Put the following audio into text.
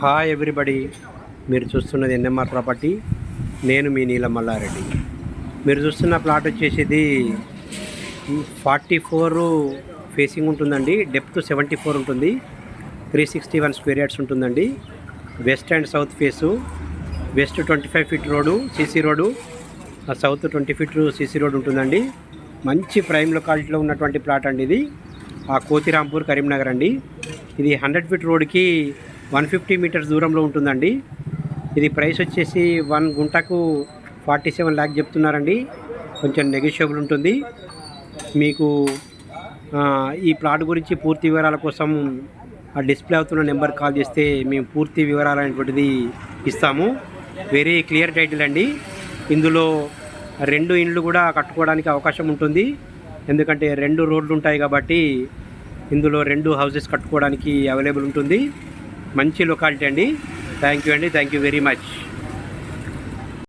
Hi everybody మీరు చూస్తున్నది NMR property. నేను మీ నీలం మల్లారెడ్డి మీరు చూస్తున్న ప్లాట్ వచ్చేసి ఇది ఫార్టీ ఫోర్ ఫేసింగ్ ఉంటుందండి. డెప్త్ సెవెంటీ ఫోర్ ఉంటుంది. Three sixty one square yards ఉంటుందండి. West and south face west twenty five feet road CC road south twenty feet CC road ఉంటుందండి. మంచి ప్రైమ్ లొకాలిటీలో ఉన్నటువంటి ప్లాట్ అండి ఇది. ఆ కోతిరాంపూర్ కరీంనగర్ అండి. ఇది హండ్రెడ్ ఫీట్ రోడ్కి వన్ ఫిఫ్టీ మీటర్స్ దూరంలో ఉంటుందండి. ఇది ప్రైస్ వచ్చేసి వన్ గుంటకు ఫార్టీ సెవెన్ ల్యాక్ చెప్తున్నారండి. కొంచెం నెగోషియబుల్ ఉంటుంది. మీకు ఈ ప్లాట్ గురించి పూర్తి వివరాల కోసం ఆ డిస్ప్లే అవుతున్న నెంబర్ కాల్ చేస్తే మేము పూర్తి వివరాలు అనేటువంటిది ఇస్తాము. వెరీ క్లియర్ టైటిల్ అండి. ఇందులో రెండు ఇండ్లు కూడా కట్టుకోవడానికి అవకాశం ఉంటుంది. ఎందుకంటే రెండు రోడ్లు ఉంటాయి కాబట్టి ఇందులో రెండు హౌసెస్ కట్టుకోవడానికి అవైలబుల్ ఉంటుంది. మంచి లొకాలిటీ అండి. థ్యాంక్ యూ అండి. Thank you very much